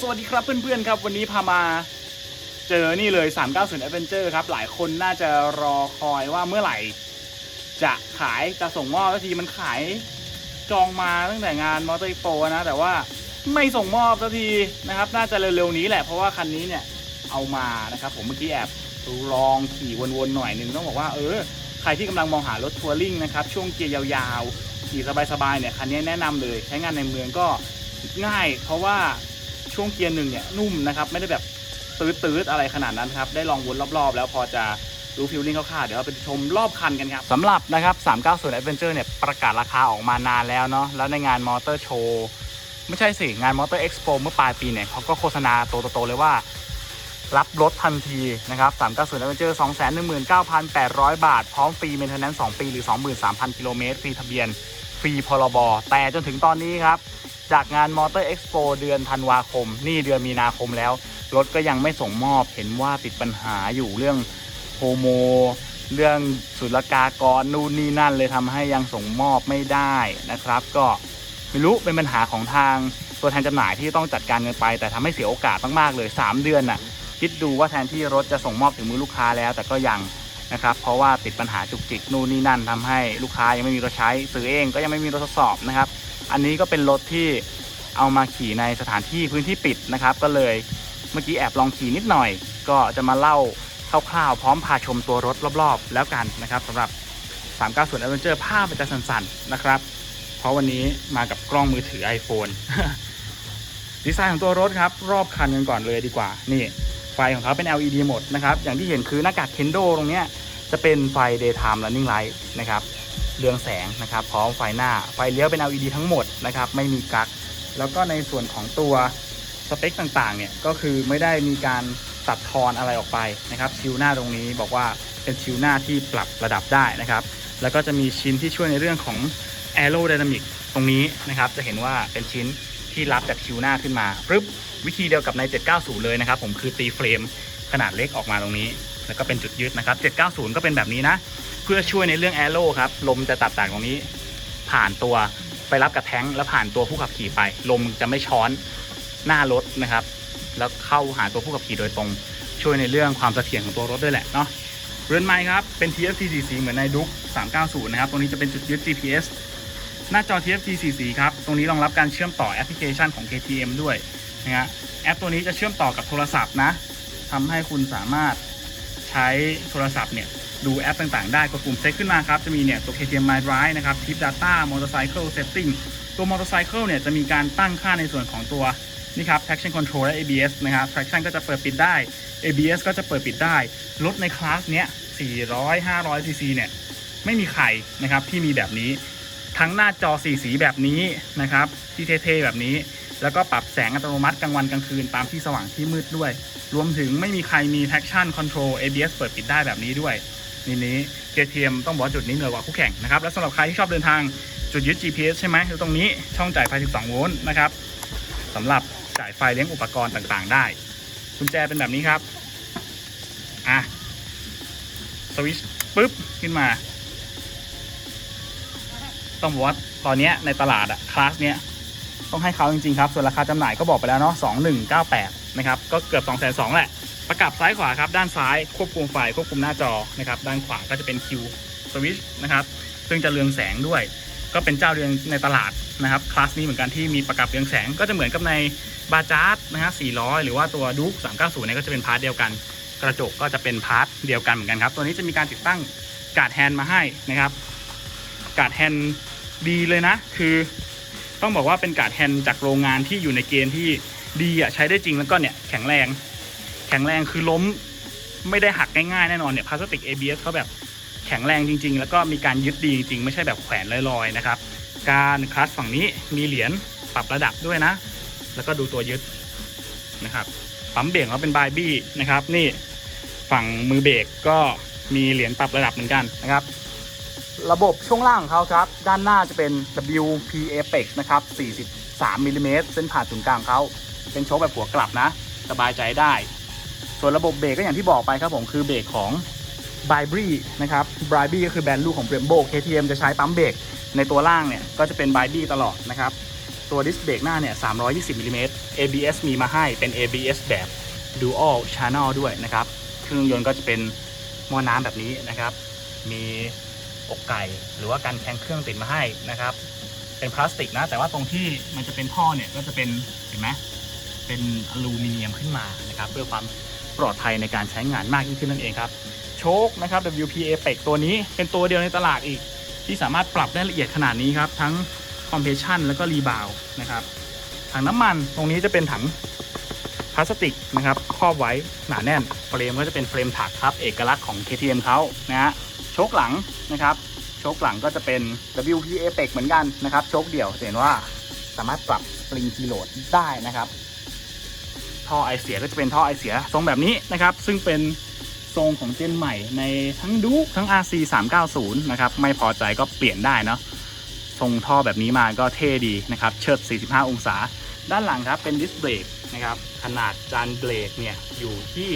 สวัสดีครับเพื่อนๆครับ วันนี้พามาเจอนี่เลย 390 Adventure ครับ หลายคนน่าจะรอคอยว่าเมื่อไหร่ จะขายจะส่งมอบสักทีมันขายจองมาตั้งแต่งานมอเตอร์โปนะ แต่ว่าไม่ส่งมอบสักทีนะครับ น่าจะเร็วๆนี้แหละเพราะว่าคันนี้เนี่ยเอามานะครับ ผมเมื่อกี้แอบลองขี่วนๆหน่อยหนึงต้องบอกว่าเออใครที่กำลังมองหารถทัวริงนะครับช่วงเกียร์ยาวๆขี่สบายๆเนี่ยคันนี้แนะนำเลย ใช้งานในเมืองก็ง่าย เพราะว่า ช่วงเกียร์หนึ่งเนี่ยนุ่มนะครับไม่ได้แบบตืดๆอะไรขนาดนั้นครับได้ลองวนรอบๆ แล้วพอจะรู้ฟิลลิ่งคร่าวๆเดี๋ยวเราไปชมรอบคันกันครับสำหรับนะครับ 390 Adventure เนี่ยประกาศราคาออกมานานแล้วเนาะแล้วในงานมอเตอร์โชว์ไม่ใช่สิ งานมอเตอร์เอ็กซ์โปเมื่อปลายปีเนี่ยเขาก็โฆษณาโตๆเลยว่า รับรถทันทีนะครับ 390 Adventure 219,800 บาท พร้อมฟรีเมนเทนแนนซ์2ปี หรือ 23,000 กิโลเมตรฟรีทะเบียน ฟรีพรบ แต่จนถึงตอนนี้ครับ จากงานมอเตอร์เอ็กซ์โปเดือนธันวาคม นี่เดือนมีนาคมแล้ว รถก็ยังไม่ส่งมอบเห็นว่าติดปัญหาอยู่เรื่องโฮโม เรื่องศุลกากรนู่นนี่นั่นเลยทำให้ยังส่งมอบไม่ได้นะครับ ก็ไม่รู้เป็นปัญหาของทางตัวแทนจำหน่ายที่ต้องจัดการกันไป แต่ทำให้เสียโอกาสมากๆเลย 3 เดือนน่ะคิดดูว่าแทนที่รถจะส่งมอบถึงมือลูกค้าแล้ว แต่ก็ยังนะครับเพราะว่าติดปัญหาจุกจิกนู่นนี่นั่นทำให้ลูกค้ายังไม่มีรถใช้ ซื้อเองก็ยังไม่มีรถทดสอบนะครับ อันนี้ก็เป็นรถที่เอามาขี่ในสถานที่พื้นที่ปิดนะครับ ก็เลยเมื่อกี้แอบลองขี่นิดหน่อย ก็จะมาเล่าคร่าวๆพร้อมพาชมตัวรถรอบๆ แล้วกันนะครับสำหรับ 390 Adventure ภาพมันจะสั่นๆนะครับ เพราะวันนี้มากับกล้องมือถือ iPhone ดีไซน์ของตัวรถครับ รอบคันกันก่อนเลยดีกว่า นี่ ไฟของเขาเป็น LED หมดนะครับ อย่างที่เห็นคือหน้ากากเคนโดตรงเนี้ยจะเป็นไฟ daytime running light นะครับ เรืองแสงนะครับพร้อมไฟหน้าไฟเลี้ยวเป็น LED ทั้งหมดนะครับไม่มีกั๊กแล้วก็ในส่วนของตัวสเปคต่างๆเนี่ยก็คือไม่ได้มีการตัดทอนอะไรออกไปนะครับชิวหน้าตรงนี้บอกว่าเป็นชิวหน้าที่ปรับระดับได้นะครับ แล้วก็จะมีชิ้นที่ช่วยในเรื่องของ aerodynamic ตรงนี้นะครับจะเห็นว่าเป็นชิ้นที่รับจากชิวหน้าขึ้นมาปึ๊บวิธีเดียวกับใน 790 เลยนะครับ ผมคือตีเฟรมขนาดเล็กออกมาตรงนี้ แล้วก็เป็นจุดยึดนะครับ 790 ก็เป็นแบบนี้นะ เพื่อช่วยในเรื่องแอโร่ครับ ลมจะตัดจากตรงนี้ ผ่านตัวไปรับกับแท้งแล้วผ่านตัวผู้ขับขี่ไป ลมจะไม่ช้อนหน้ารถนะครับ แล้วเข้าหาตัวผู้ขับขี่โดยตรง ช่วยในเรื่องความเสถียรของตัวรถด้วยแหละเนาะเรือนไม้ครับ เป็น TFT 4สีเหมือนในดุ๊ก390 นะครับ ตรงนี้จะเป็นจุดยึด GPS หน้าจอ TFT 4สีครับ ตรงนี้รองรับการเชื่อมต่อแอปพลิเคชันของ KTM ด้วยนะฮะแอปตัวนี้จะเชื่อมต่อกับโทรศัพท์นะทำให้คุณสามารถใช้โทรศัพท์เนี่ย ดูแอปต่างๆ ได้กดปุ่มเซตขึ้นมาครับ จะมีเนี่ยตัว KTM My Drive นะครับ Trip Data Motorcycle Setting ตัว Motorcycle เนี่ยจะมีการตั้งค่าในส่วนของตัวนี่ครับ Traction Control และ ABS นะครับ Traction ก็จะเปิดปิดได้ ABS ก็จะเปิดปิดได้ รถในคลาสเนี้ย 400 500 cc เนี่ย ไม่มีใครนะครับที่มีแบบนี้ ทั้งหน้าจอสีสีแบบนี้นะครับ ที่เท่ๆแบบนี้ แล้วก็ปรับแสงอัตโนมัติกลางวันกลางคืนตามที่สว่างที่มืดด้วย รวมถึงไม่มีใครมี traction control ABS เปิดปิดได้แบบนี้ด้วย นี่นี้ KTM ต้องบอกว่าจุดนี้เหนือกว่าคู่แข่งนะครับ และสำหรับใครที่ชอบเดินทางจุดยึด GPS ใช่ไหมคือตรงนี้ช่องจ่ายไฟ 12 โวลต์นะครับสำหรับจ่ายไฟเลี้ยงอุปกรณ์ต่างๆ ได้กุญแจเป็นแบบนี้ครับอะสวิชปุ๊บขึ้นมา ต้องบอกว่าตอนนี้ในตลาดอะคลาสเนี้ยต้องให้เขาจริงๆครับ ส่วนราคาจำหน่ายก็บอกไปแล้วเนาะ 2198 นะครับ ก็เกือบ 2 2 0 0 0แหละ ประกับซ้ายขวาครับด้านซ้ายควบคุมไฟควบคุมหน้าจอนะครับด้านขวาก็จะเป็นคิวสวิชนะครับซึ่งจะเรืองแสงด้วย ก็เป็นเจ้าเรืองในตลาดนะครับคลาสนี้เหมือนกันที่มีประกับเรืองแสงก็จะเหมือนกับในบาจาร์ดนะฮะ400 หรือว่าตัวดุ๊ก390เนี่ยก็จะเป็นพาร์ทเดียวกัน กระจกก็จะเป็นพาร์ทเดียวกันเหมือนกันครับ ตัวนี้จะมีการติดตั้งการ์ดแฮนด์มาให้นะครับการ์ดแฮนด์ดีเลยนะ คือต้องบอกว่าเป็นการ์ดแฮนด์จากโรงงานที่อยู่ในเกณฑ์ที่ดีอะใช้ได้จริงแล้วก็เนี่ยแข็งแรง แข็งแรงคือล้มไม่ได้หักง่ายๆแน่นอนเนี่ยพลาสติก ABS เขาแบบแข็งแรงจริง ๆ แล้วก็มีการยึดดีจริง ๆ ไม่ใช่แบบแขวนลอยๆนะครับ การคลัตช์ฝั่งนี้มีเหรียญปรับระดับด้วยนะ แล้วก็ดูตัวยึดนะครับปั๊มเบรกเขาเป็นบายบี้นะครับ นี่ฝั่งมือเบรกก็มีเหรียญปรับระดับเหมือนกันนะครับ ระบบช่วงล่างของเขาครับ ด้านหน้าจะเป็น WP Apex นะครับ 43มิลลิเมตรเส้นผ่านศูนย์กลางของเขาเป็นโชคแบบหัวกลับนะ สบายใจได้ ส่วนระบบเบรกก็อย่างที่บอกไปครับผมคือเบรกของ b r i b r y นะครับ b r i b r y ก็คือแบรนด์ลูกของ Brembo KTM จะใช้ปั๊มเบรกในตัวล่างเนี่ยก็จะเป็น b r i b r y ตลอดนะครับ ตัวดิสเบรกหน้าเนี่ย 320มิลลิเมตร ABS มีมาให้เป็น ABS แบบ Dual Channel ด้วยนะครับ เครื่องยนต์ก็จะเป็นหม้อน้ำแบบนี้นะครับ มีอกไก่หรือว่าการแข็งเครื่องติดมาให้นะครับ เป็นพลาสติกนะ แต่ว่าตรงที่มันจะเป็นท่อเนี่ยก็จะเป็นเห็นไหมเป็นอลูมิเนียมขึ้นมานะครับ เพื่อความ ปลอดภัยในการใช้งานมากยิ่งขึ้นนั่นเองครับโชคนะครับ WPA เป็กตัวนี้เป็นตัวเดียวในตลาดอีก ที่สามารถปรับได้ละเอียดขนาดนี้ครับ ทั้งคอมเพรสชันแล้วก็รีบาวนะครับถังน้ำมันตรงนี้จะเป็นถังพลาสติกนะครับครอบไว้หนาแน่นเฟรมก็จะเป็นเฟรมถักครับ เอกลักษณ์ของ KTM เขานะฮะโชคหลังนะครับโชคหลังก็จะเป็น WPA เป็กเหมือนกันนะครับโชคเดี่ยวเห็นว่าสามารถปรับสปริงคีโหลดได้นะครับ ท่อไอเสียก็จะเป็นท่อไอเสียทรงแบบนี้นะครับ ซึ่งเป็นทรงของเจนใหม่ในทั้งดูทั้ง RC 390นะครับ ไม่พอใจก็เปลี่ยนได้เนาะทรงท่อแบบนี้มาก็เท่ดีนะครับ เชิด 45 องศา ด้านหลังครับเป็นดิสเบรกนะครับ ขนาดจานเบรกเนี่ยอยู่ที่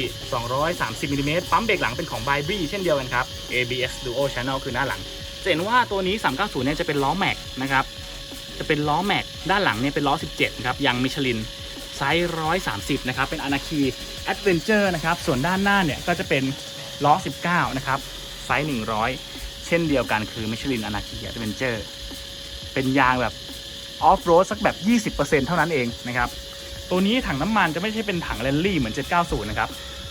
230มิลลิเมตรปั๊มเบรกหลังเป็นของ b y b r y เช่นเดียวกันครับ ABS Duo Channel คือหน้าหลังจะเห็นว่าตัวนี้ 390 เนี่ยจะเป็นล้อแม็กนะครับ จะเป็นล้อแม็กด้านหลังเนี่ยเป็นล้อ 17 ครับยางมิชลิน ไซส์ 130 นะครับ เป็นอนาคีแอดเวนเจอร์นะครับ ส่วนด้านหน้าเนี่ยก็จะเป็นล้อ 19 นะครับ ไซส์ 100 เช่นเดียวกันคือมิชลินอนาคีแอดเวนเจอร์เป็นยางแบบออฟโรดสักแบบ 20%เท่านั้นเองนะครับ ตัวนี้ถังน้ำมันจะไม่ใช่เป็นถังแรลลี่เหมือน 790 นะครับ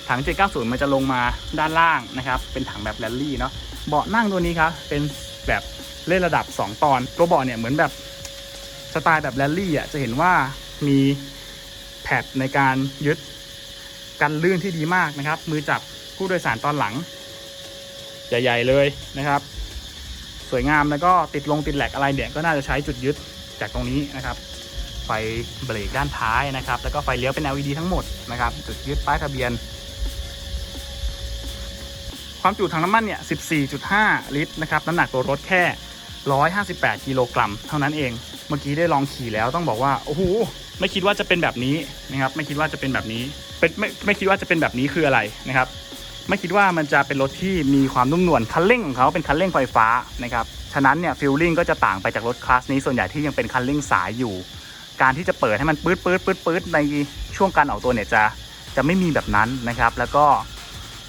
ถัง 790 มันจะลงมาด้านล่างนะครับ เป็นถังแบบแรลลี่เนาะ เบาะนั่งตัวนี้ครับ เป็นแบบเล่นระดับ 2 ตอน ตัวเบาะเนี่ยเหมือนแบบสไตล์แบบแรลลี่อะ จะเห็นว่ามี แพดในการยึดกันลื่นที่ดีมากนะครับ มือจับผู้โดยสารตอนหลัง ใหญ่ ๆ เลยนะครับ สวยงามแล้วก็ติดลงติดแหลกอะไรเนี่ยก็น่าจะใช้จุดยึดจากตรงนี้นะครับ ไฟเบรกด้านท้ายนะครับ แล้วก็ไฟเลี้ยวเป็น LED ทั้งหมดนะครับ จุดยึดป้ายทะเบียน ความจุถังน้ำมันเนี่ย 14.5 ลิตรนะครับ น้ำหนักตัวรถแค่ 158 กิโลกรัมเท่านั้นเอง เมื่อกี้ได้ลองขี่แล้วต้องบอกว่าโอ้โหไม่คิดว่าจะเป็นแบบนี้นะครับ ไม่คิดว่าจะเป็นแบบนี้เป็นไม่ไม่คิดว่าจะเป็นแบบนี้คืออะไรนะครับ ไม่คิดว่ามันจะเป็นรถที่มีความนุ่มนวลคันเร่งของเขาเป็นคันเร่งไฟฟ้านะครับฉะนั้นเนี่ยฟิลลิ่งก็จะต่างไปจากรถคลาสนี้ส่วนใหญ่ที่ยังเป็นคันเร่งสายอยู่ การที่จะเปิดให้มันปื๊ดปื๊ดปื๊ดปื๊ดในช่วงการออกตัวเนี่ยจะจะไม่มีแบบนั้นนะครับ แล้วก็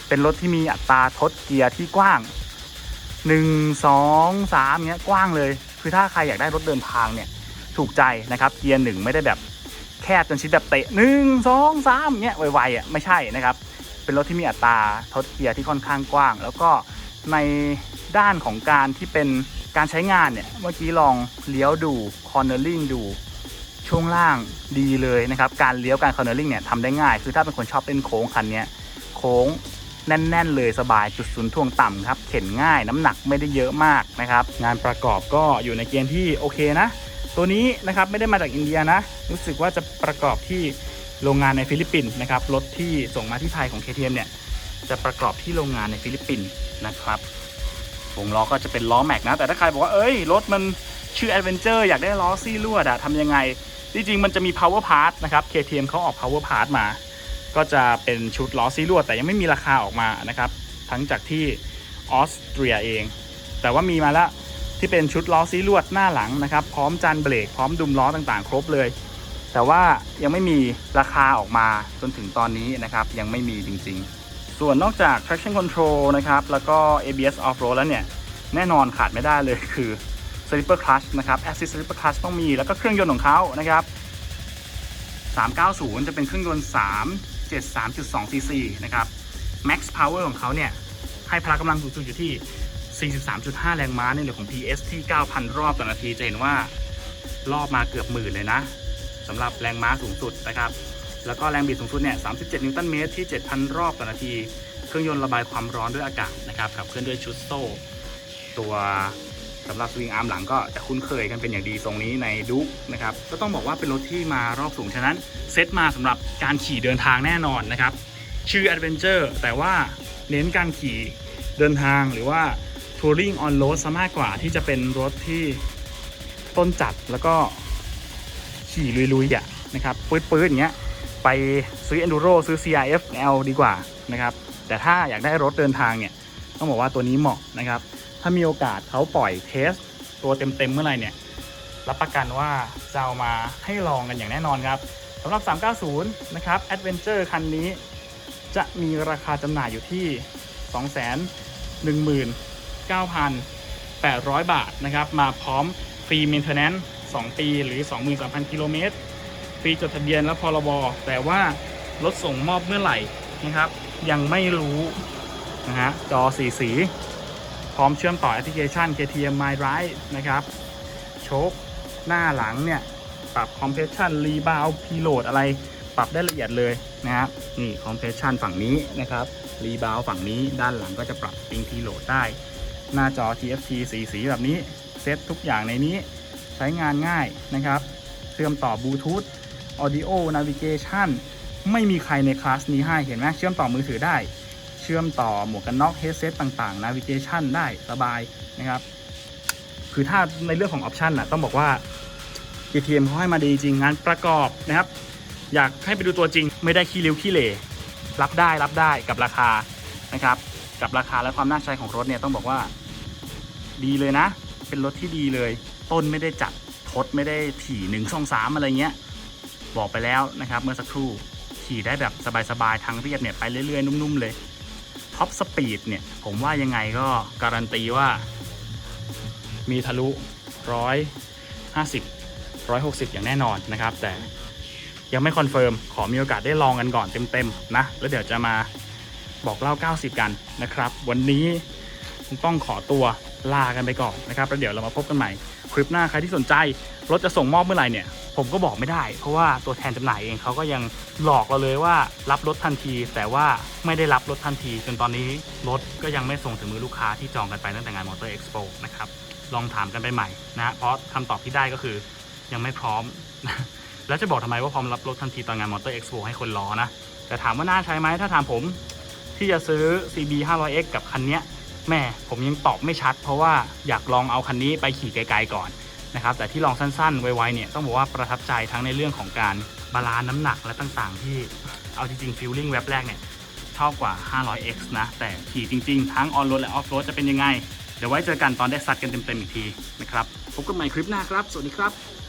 เป็นรถที่มีอัตราทดเกียร์ที่กว้าง 1 2 3เงี้ยกว้างเลย คือถ้าใครอยากได้รถเดินทางเนี่ยถูกใจนะครับเกียร์หนึ่งไม่ได้แบบแคบจนชิดแบบเตะหนึ่งสองสามเงี้ยไวๆอะไม่ใช่นะครับ เป็นรถที่มีอัตราทดเกียร์ที่ค่อนข้างกว้าง แล้วก็ในด้านของการที่เป็นการใช้งานเนี่ยเมื่อกี้ลองเลี้ยวดู cornering ดูช่วงล่างดีเลยนะครับ การเลี้ยวการ cornering เนี่ยทำได้ง่าย คือถ้าเป็นคนชอบเล่นโค้งคันนี้โค้ง แน่น ๆ เลยสบายจุดศูนย์ทวงต่ำครับ เข็นง่ายน้ำหนักไม่ได้เยอะมากนะครับ งานประกอบก็อยู่ในเกณฑ์ที่โอเคนะ ตัวนี้นะครับไม่ได้มาจากอินเดียนะ รู้สึกว่าจะประกอบที่โรงงานในฟิลิปปินส์นะครับรถที่ส่งมาที่ไทยของ KTM เนี่ยจะประกอบที่โรงงานในฟิลิปปินส์นะครับวงล้อก็จะเป็นล้อแม็กนะ แต่ถ้าใครบอกว่าเอ้ยรถมันชื่อ Adventure อยากได้ล้อซี่ลวดอะทำยังไง จริงๆมันจะมี power part นะครับ KTM เขาออก power part มา จะเป็นชุดล้อซี่ลวดแต่ยังไม่มีราคาออกมานะครับ ทั้งจากที่ออสเตรียเอง แต่ว่ามีมาแล้วที่เป็นชุดล้อซี่ลวดหน้าหลังนะครับ พร้อมจานเบรกพร้อมดุมล้อต่างๆ ครบเลย แต่ว่ายังไม่มีราคาออกมาจนถึงตอนนี้นะครับ ยังไม่มีจริงๆ ส่วนนอกจาก traction control นะครับแล้วก็ ABS off road แล้วเนี่ยแน่นอนขาดไม่ได้เลยคือ slipper clutch นะครับ assist slipper clutch ต้องมีแล้วก็เครื่องยนต์ของเขานะครับ390 จะเป็นเครื่องยนต์3 73.2cc นะครับ max power ของเขาเนี่ย ให้พละกำลังสูงสุดอยู่ที่ 43.5 แรงม้าในเรื่องของ PS ที่ 9,000 รอบต่อนาที จะเห็นว่ารอบมาเกือบหมื่นเลยนะสำหรับแรงม้าสูงสุดนะครับ แล้วก็แรงบิดสูงสุดเนี่ย 37 นิวตันเมตรที่ 7,000 รอบต่อนาที เครื่องยนต์ระบายความร้อนด้วยอากาศนะครับขับเคลื่อนด้วยชุดโซ่ ตัว สำหรับสวิงอาร์มหลังก็จะคุ้นเคยกันเป็นอย่างดีทรงนี้ในดุ๊กนะครับก็ต้องบอกว่าเป็นรถที่มารอบสูงฉะนั้นเซตมาสำหรับการขี่เดินทางแน่นอนนะครับชื่อ Adventure แต่ว่าเน้นการขี่เดินทางหรือว่า Touring on road ซะมากกว่าที่จะเป็นรถที่ต้นจัดแล้วก็ขี่ลุยๆอะนะครับปื๊ดๆอย่างเงี้ยไปซื้อ Enduro ซื้อ CRF L ดีกว่านะครับแต่ถ้าอยากได้รถเดินทางเนี่ยต้องบอกว่าตัวนี้เหมาะนะครับ ถ้ามีโอกาสเขาปล่อยเทสตัวเต็มๆเมื่อไหร่เนี่ย รับประกันว่าจะเอามาให้ลองกันอย่างแน่นอนครับสำหรับ 390 นะครับ Adventure คันนี้ จะมีราคาจำหน่ายอยู่ที่ 219,800 บาทนะครับ มาพร้อมฟรี maintenance 2 ปีหรือ 23,000 กิโลเมตร ฟรีจดทะเบียนและพรบ แต่ว่ารถส่งมอบเมื่อไหร่นะครับ ยังไม่รู้นะฮะจอสีสี ร้อมเชื่อมต่อแอปพลิเคชัน KTM My Ride นะครับโชคหน้าหลังเนี่ยปรับ compression rebound preload อะไรปรับได้ละเอียดเลยนะครับนี่ compression ฝั่งนี้นะครับ rebound ฝั่งนี้ด้านหลังก็จะปรับ spring preload ได้ หน้าจอ TFT สีสีแบบนี้เซตทุกอย่างในนี้ใช้งานง่ายนะครับ เชื่อมต่อบลูทูธ audio navigation ไม่มีใครในคลาสนี้ให้เห็นไหมเชื่อมต่อมือถือได้ ชื่อมต่อหมวกกันน็อกเฮดเซตต่างๆ navigation ได้สบายนะครับคือถ้าในเรื่องของออปชันน่ะต้องบอกว่า KTM เขาให้มาดีจริงงานประกอบนะครับ อยากให้ไปดูตัวจริงไม่ได้ขี้ริ้วขี้เหร่รับได้รับได้กับราคานะครับ กับราคาและความน่าใช้ของรถเนี่ยต้องบอกว่า ดีเลยนะ เป็นรถที่ดีเลย ต้นไม่ได้จัดทดไม่ได้ถี่หนึ่งสองสามอะไรเงี้ย บอกไปแล้วนะครับ เมื่อสักครู่ขี่ได้แบบสบายๆทางเรียบเนี่ยไปเรื่อยๆ นุ่มๆเลย ท็อปสปีดเนี่ย ผมว่ายังไงก็การันตีว่า มีทะลุร้อยห้าสิบร้อยหกสิบอย่างแน่นอนนะครับ แต่ยังไม่คอนเฟิร์ม ขอมีโอกาสได้ลองกันก่อนเต็มๆนะ แล้วเดี๋ยวจะมาบอกเล่า 90 กันนะครับ วันนี้ต้องขอตัว ลากันไปก่อนนะครับแล้วเดี๋ยวเรามาพบกันใหม่คลิปหน้าใครที่สนใจรถจะส่งมอบเมื่อไหร่เนี่ยผมก็บอกไม่ได้ เพราะว่าตัวแทนจำหน่ายเองเขาก็ยังหลอกเราเลยว่ารับรถทันที แต่ว่าไม่ได้รับรถทันที จนตอนนี้รถก็ยังไม่ส่งถึงมือลูกค้าที่จองกันไปตั้งแต่งานมอเตอร์เอ็กซ์โปนะครับลองถามกันไปใหม่นะเพราะคำตอบที่ได้ก็คือยังไม่พร้อม แล้วจะบอกทำไมว่าพร้อมรับรถทันทีตอนงานมอเตอร์เอ็กซ์โปให้คนรอนะแต่ถามว่าน่าใช้ไหมถ้าถามผมที่จะซื้อ CB 500X กับคันเนี้ย แม่ผมยังตอบไม่ชัด เพราะว่าอยากลองเอาคันนี้ไปขี่ไกลๆก่อนนะครับแต่ที่ลองสั้นๆไวๆเนี่ยต้องบอกว่าประทับใจทั้งในเรื่องของการบาลานซ์น้ำหนักและต่างๆ ที่เอาจริงๆฟิลลิ่งแว็บแรกเนี่ยชอบกว่า 500X นะ แต่ขี่จริงๆ ทั้งออนโรดและออฟโรดจะเป็นยังไง เดี๋ยวไว้เจอกันตอนได้ซัดกันเต็มๆอีกทีนะครับ พบกันใหม่คลิปหน้าครับ สวัสดีครับ